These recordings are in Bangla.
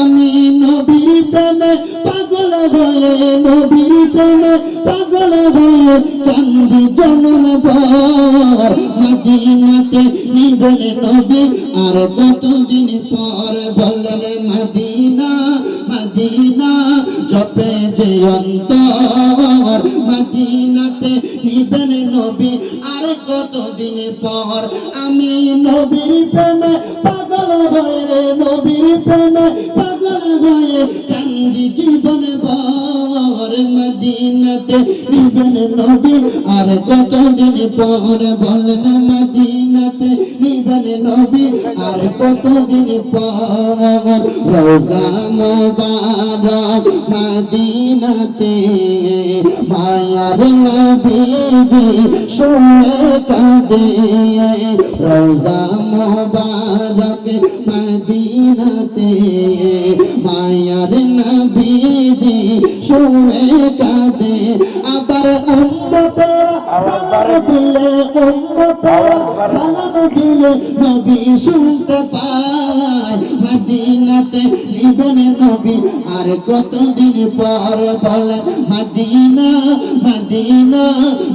আমি নবীর প্রেমে পাগল হয়ে, নবীর প্রেমে পাগল হয়ে কান্দি জন্ম ভর। মদিনাতে নিবেন নবী আর কতদিন পর বললে, মদিনা মদিনা, জপে যে অন্তর। মদিনাতে নিবেন নবী আর কতদিন পর আমি নবীর প্রেমে পাগল হয়ে নবীর প্রেমে পাগল হয়ে কান্দি জীবন ভর মদিনাতে নিবেন নবী। আর কতদিন পর বলেন মদিনাতে নিবেন নবী। আর কতদিন পর রোজা মোবারক মদিনাতে মায়ার নবীজি শুয়ে কাঁদে। রোজা মোবারক মদিনাতে মায়ার নবীজি শুয়ে কাঁদে। আবার উম্মতেরা সালাম দিলে উম্মতেরা সালাম দিলে নবী শুনতে পায়। মদিনাতে নিবেন নবী আর কতদিন পর বলে মদিনা মদিনা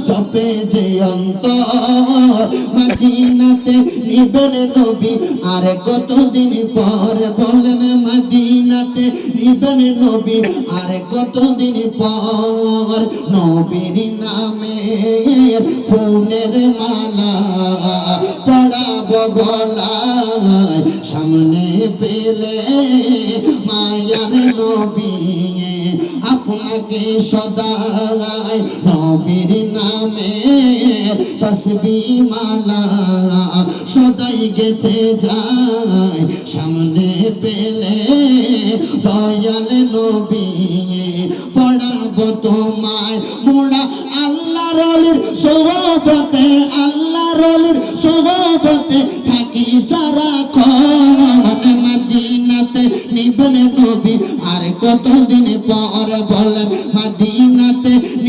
চপে যে অন্তর। মদিনাতে নিবেন নবী আর কতদিন পর বলেন মদিনাতে নিবেন নবী আর কতদিন পর নবীর নামে ফুলের মালা পড়াব গলায়। পেলে মায়ার নবী আপনাকে সদায় নবীর নামে তসবি মালা, সদাই গেথে যায় সামনে পেলে দয়াল নবী পড়াবো তোমায় মোড়া আল্লাহ রলির সোহবতে আল্লাহ রলির সোহবতে থাকি সারা খন নিবেন নবী আর কতদিন পর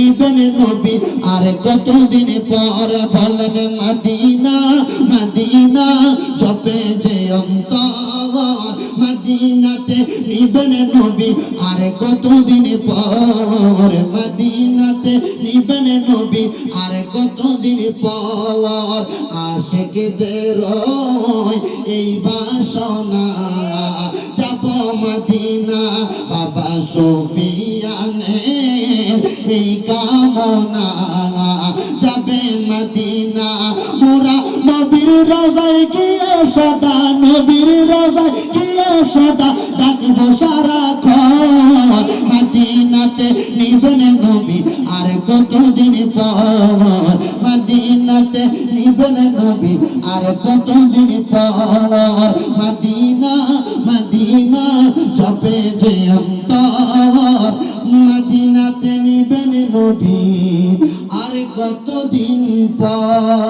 নিবেন নবী আর কতদিন পর বলেন মদিনা মদিনা জপে যে অন্তর, মদিনাতে নিবেন নবী আর কতদিন পর, মদিনাতে নিবেন নবী আর কতদিন পর, আশেকদের এই বাসনা, যাব মদিনা, বাবা সুফিয়ানে এই কামনা যাবে মদিনা। মোরা নবীর রাজায় গিয়ে সদা, নবীর রাজায় গিয়ে সদা ডাকবো সারা মদিনাতে নিবেন নবী আর কতদিন পর? মদিনাতে নিবেন নবী আর কতদিন পর? মদিনা মদিনা, জপে যে অন্তর। নবী আর কতদিন পর